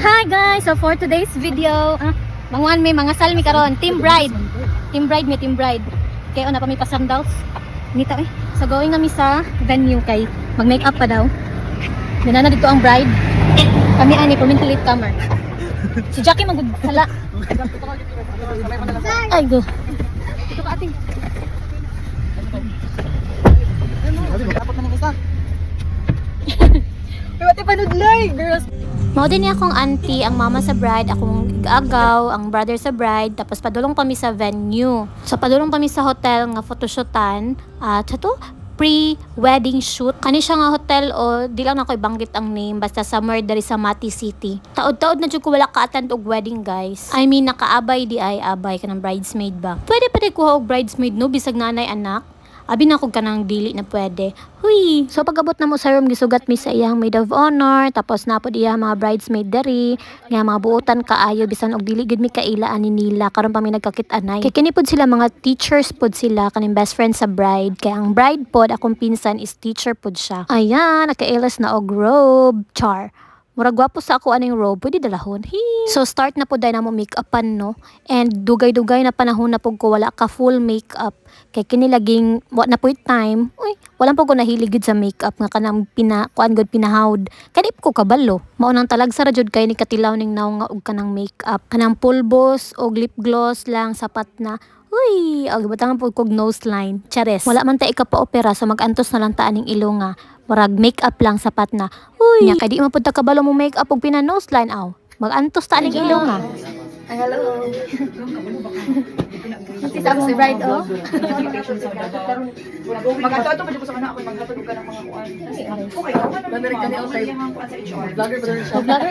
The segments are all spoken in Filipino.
Hi guys! So for today's video, ah, manguan may mga salmi karon, Team Bride. Team Bride may Team Bride. Kaya na pa may pasandals. Nita eh. So going nami sa venue kay mag-makeup pa daw. Ganana dito ang bride. Kami ani permanent late comer. Si Jackie magud sala. Ay go. Ito ka ate. Dapat man yung isa. Pero ati panudlay, girls. Mao din akong auntie, ang mama sa bride, akong agaw, ang brother sa bride, tapos padulong kami sa venue. So padulong kami sa hotel nga photoshootan at ito pre-wedding shoot. Kani siya nga hotel o di lang ako ibanggit ang name basta somewhere dari sa Mati City. Taod-taod na jud ko wala ka-attend og wedding guys. I mean nakaabay di ay abay ka ng bridesmaid ba. Pwede pa kuha og bridesmaid no bisag nanay anak. Abi na kog kanang dili na pwede. Huy! So pagabot na mo sa room gisugat mi sa iyang maid of honor tapos napod iya mga bridesmaid diri nga mga buotan kaayo bisan og dili gid mi kailaan ni nila karon pa mi nagkakit-anay. Kay kini sila mga teachers pod sila kaning best friend sa bride kay ang bride pod akong pinsan is teacher pod siya. Ayan, nakailas na og robe, char. Murag gwapo sa ako aning robe, pwede dalahon. Hee. So start na po dahil na mo make-upan no. And dugay-dugay na panahon na po ko wala ka full make-up. Kay kini laging wa na po time. Uy, wala po ko nahilig gid sa make-up nga kanang pina kuan gud pinahawd. Kadip ko kabalo. Mao nang talag sa rajud kay ni katilaw ning naw nga og kanang make-up. Kanang pulbos o lip gloss lang sapat na. Uy, og batangan po kog nose line. Chares. Wala man ta ikapa-opera so mag-antos na lang ta aning ilong nga. Murag make-up lang sapat na. Uy, nya kay di man pud ta kabalo mo make-up og pina nose line aw. Mag-antos ta aning ilong nga. Ay, hello. Sis ako si Bride oh. Mag-ato-ato pa dyan ko sa kana ako, mag-ato ka ng mga kuan. Okay, ako na naman. Ka ni okay. Vlogger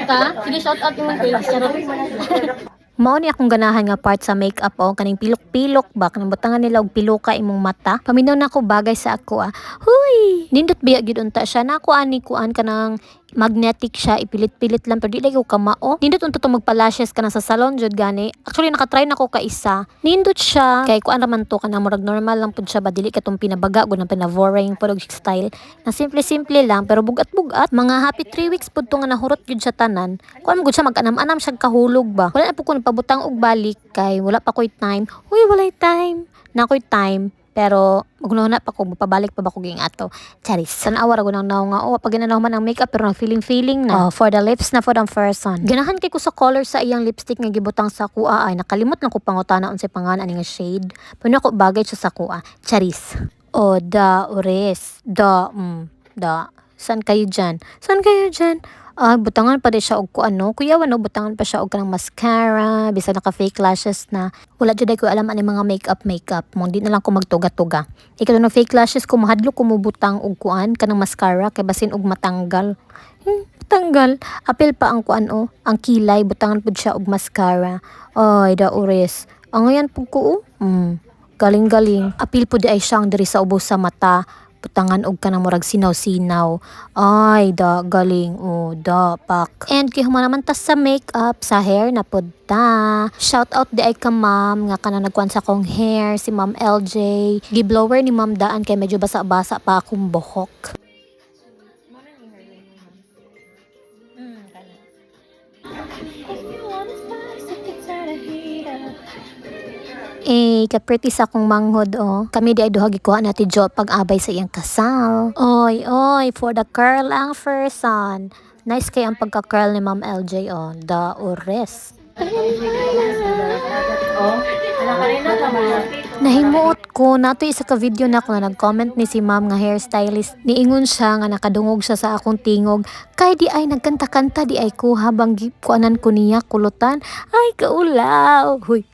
ka? Sige shout out yung page. Mao ni akong ganahan nga part sa makeup o kaning pilok-pilok ba kanang butangan nila og piluka imong mata. Paminaw na ako bagay sa ako ah. Huy, nindot biya gid unta siya na ako ani kuan kanang magnetic siya ipilit-pilit lang pero di lagi ko kamao. Nindot unta to magpalashes ka na sa salon jud gani. Actually nakatry na ko ka isa. Nindot siya kay kuan raman to kanang murag normal lang pud siya ba dili ka tong pinabaga gud na pinavoring pud style. Na simple-simple lang pero bugat-bugat. Mga happy 3 weeks pud to nga nahurot gud sa tanan. Kuan mo gud siya mag-anam-anam siya kahulog ba. Wala na po ko pabutang og balik kay wala pa ko'y time. Uy, walay time. Na ko'y time. Pero magunahon na pa ko mapabalik pa ba ko ging ato. Charis, sanawa ra gunang naw nga oh pag ginanaw man ang makeup pero feeling feeling na. Oh, for the lips na for the person. Ganahan kay ko sa color sa iyang lipstick nga gibutang sa kuha ay nakalimot lang ko pangutana unsay pangalan ani nga shade. Pero ako bagay sa kuha. Charis. O da ores. Da mm, da. San kayo dyan? San kayo dyan? Ah, butangan pa rin siya og ko ano. Kuya wano butangan pa siya og kanang mascara, bisa naka fake lashes na. Wala jud ko alam ani mga makeup makeup. Mo di na lang ko magtuga-tuga. Ikaw no fake lashes ko mahadlo ko mo butang og kuan kanang mascara kay basin og matanggal. Hmm, tanggal. Apil pa ang kuan o. Ang kilay butangan pud siya og mascara. Ay, da ores. Ang ngayon pug ko oh. Hmm. Galing-galing. Apil po di ay siyang diri sa ubos sa mata. Putangan og kanang murag sinaw-sinaw. Ay, da, galing. Oh, da, pak. And kay humana naman tas sa makeup, sa hair na pod. Shout out di ay ka ma'am, nga kana nagkuan sa kong hair, si ma'am LJ. Giblower ni ma'am daan kay medyo basa-basa pa akong buhok. Eh, kapretty sa akong manghod, oh. Kami di ay duha gikuha na ti Jo pag-abay sa iyang kasal. Oy, oy, for the curl ang person. Nice kay ang pagka-curl ni Ma'am LJ, oh. The ores. Nahimuot ko, nato isa ka video na ako na nag-comment ni si ma'am nga hairstylist. Niingon siya nga nakadungog siya sa akong tingog. Kay di ay nagkanta-kanta di ay ko habang kuanan ko niya kulutan. Ay, kaulaw! Huy.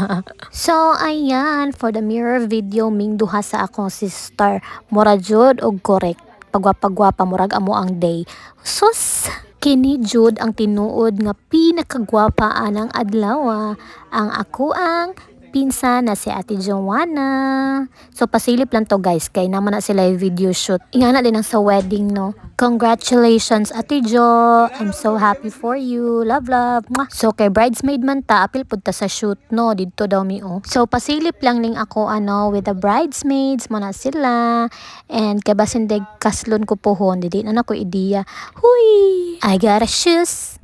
so, ayan, for the mirror video, ming duha sa akong sister. Mura jud og correct. Pagwapa-gwapa, murag amo ang day. Sus! Kini jud ang tinuod nga pinakagwapa anang adlaw. ah. Ang ako ang pinsan na si Ate Joanna. So pasilip lang to guys kay naman na sila yung video shoot. Ingana din ang sa wedding no. Congratulations Ate Jo. I'm so happy for you. Love love. Mwah. So kay bridesmaid man ta apil pud ta sa shoot no didto daw mi oh. So pasilip lang ning ako ano with the bridesmaids mo na sila. And kay basin deg kaslon ko pohon didi na nako ideya. Huy! I got a shoes.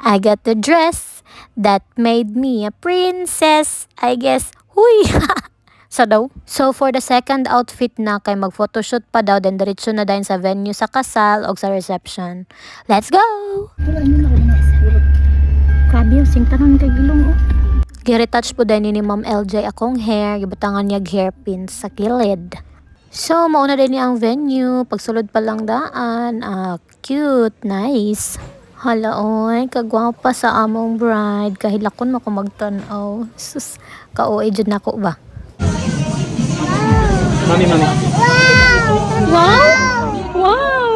I got the dress that made me a princess. I guess, huy! sa daw. So for the second outfit na kay mag photoshoot pa daw then diretso na din sa venue sa kasal o sa reception. Let's go! Grabe yung singtanan kay gilong oh. Giretouch po din ni Ma'am LJ akong hair, gibatangan niya hairpins sa kilid. So, mauna din niya ang venue. Pagsulod pa lang daan. Ah, cute. Nice. Hala, oy. Kagwapa sa among bride. Kahilakon mo ko magtanaw. Sus, ka-OA dyan na ako ba? Mami, mami. Wow! Wow!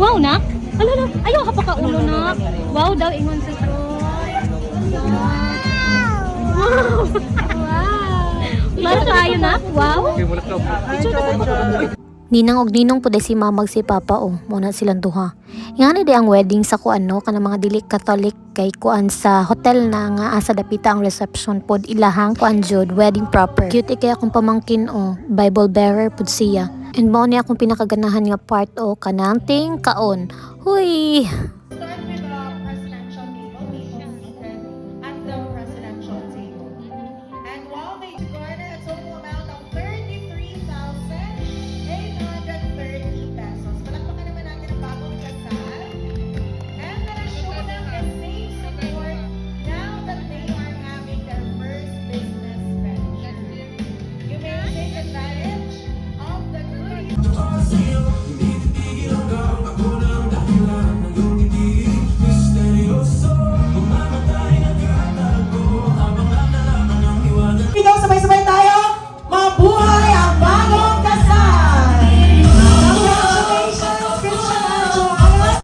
wow, nak? Ala, ala. Ayaw ka pa ka ulo, nak. Wow daw, ingon sa to. Wow! Wow! Wow tayo, nak? Wow! Okay, wala ka. Ninang og ninong po si mamag si papa o muna silang duha. Nga di ang wedding sa kuan no kanang mga dili Catholic kay kuan sa hotel na nga asa dapita ang reception pod ilahang kuan jud wedding proper. Cute kay akong pamangkin o Bible bearer pud siya. And mao ni akong pinakaganahan nga part o kanang ting kaon. Huy!